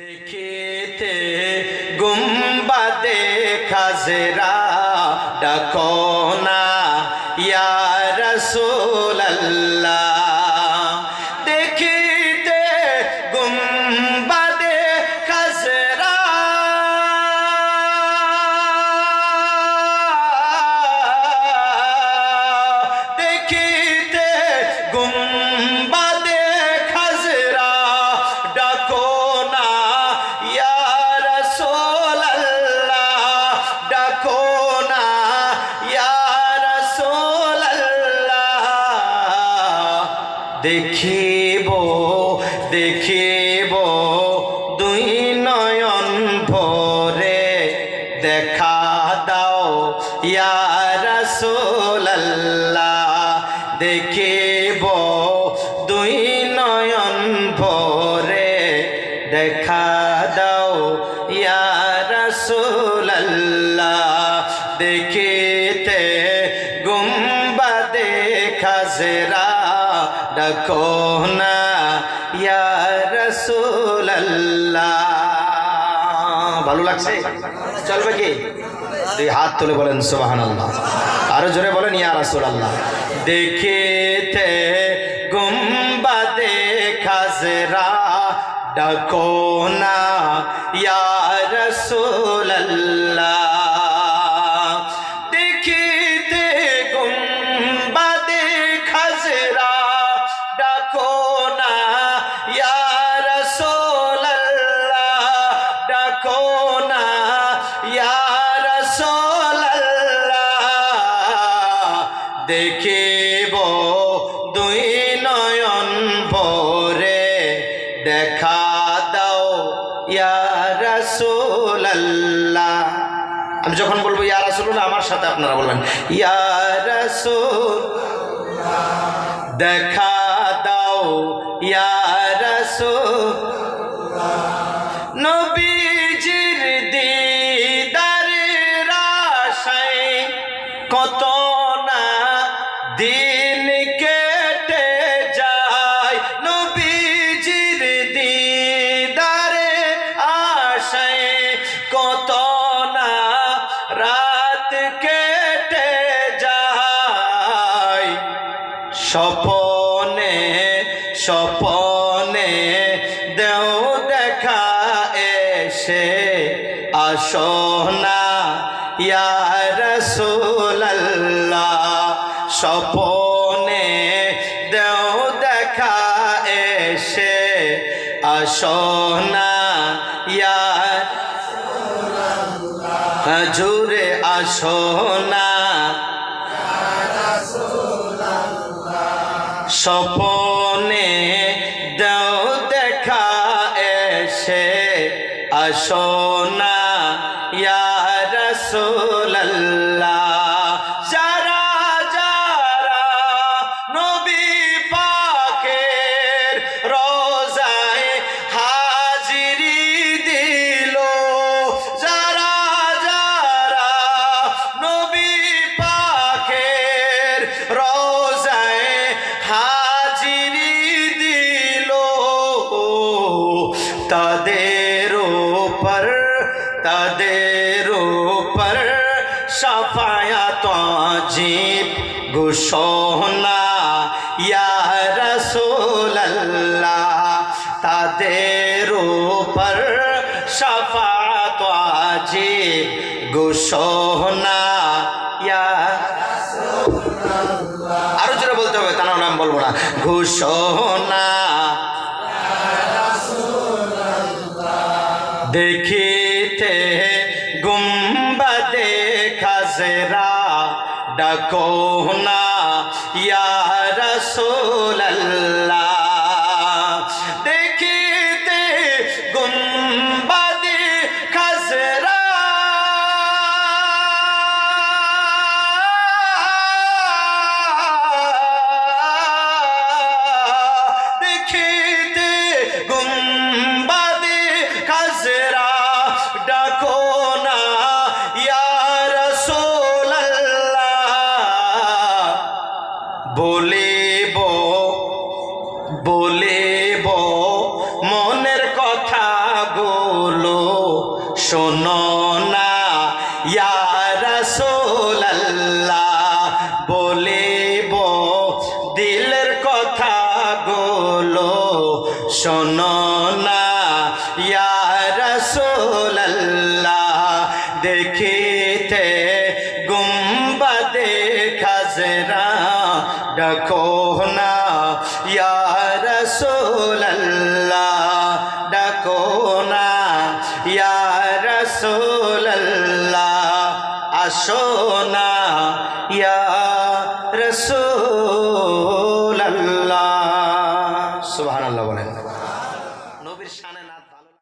দেখিতে গুম্বাদে খাজরা ডাকো না ইয়া রাসূলুল্লাহ। দেখিব দেখিব দুই নয়ন ভরে দেখা দাও, ইয়া রাসূলুল্লাহ। দেখিব দুই নয়ন ভরে দেখা দাও, ইয়া রাসূলুল্লাহ। দেখিতে গুম্বাদে খাজরা ডাকো না ইয়া রাসূলুল্লাহ। ভালো লাগছে? চলবে কি? দুই হাত তুলে বলেন সুবহানাল্লাহ। আরও জোরে বলেন, ইয়া রাসূলুল্লাহ। দেখিতে গুম্বাদে খাজরা ডাকো না ইয়া রাসূলুল্লাহ। দেখিব, দুই নয়ন ভরে দেখা দাও, ইয়া রাসূলুল্লাহ। আমি যখন বলব ইয়া আমার সাথে আপনারা বলবেন, ইয়া রাসূল দেখা দাও, ইয়া রাসূল স্বপনে স্বপনে দেও দেখা এসে আসো না ইয়া রাসূলুল্লাহ, স্বপনে দেও দেখা এসে আসো না ইয়া জুরে স্বপনে দেও দেখা এসে আসো না ইয়া তাদের উপর তাদের উপর সাফায়াত জীব ঘোষণা। ইয়া রাসূলুল্লাহ, তাদের উপর সাফায়াত জীব ইয়া আরও জোরে বলতে হবে, তার নাম বলব না। ঘোষণা। দেখিতে গুম্বাদে খাজরা ডাকো না ইয়া রাসূলুল্লাহ। দেখিতে বলিব বলিব মনের কথা বলো শোনো না। ইয়ারসোল্লাহ বলিব দিলের কথা গোলো শোনো ডাকো না ইয়া রসুল্লাহ ডাকো না ইয়া রসুল্লাহ আসো না ইয়া রসুল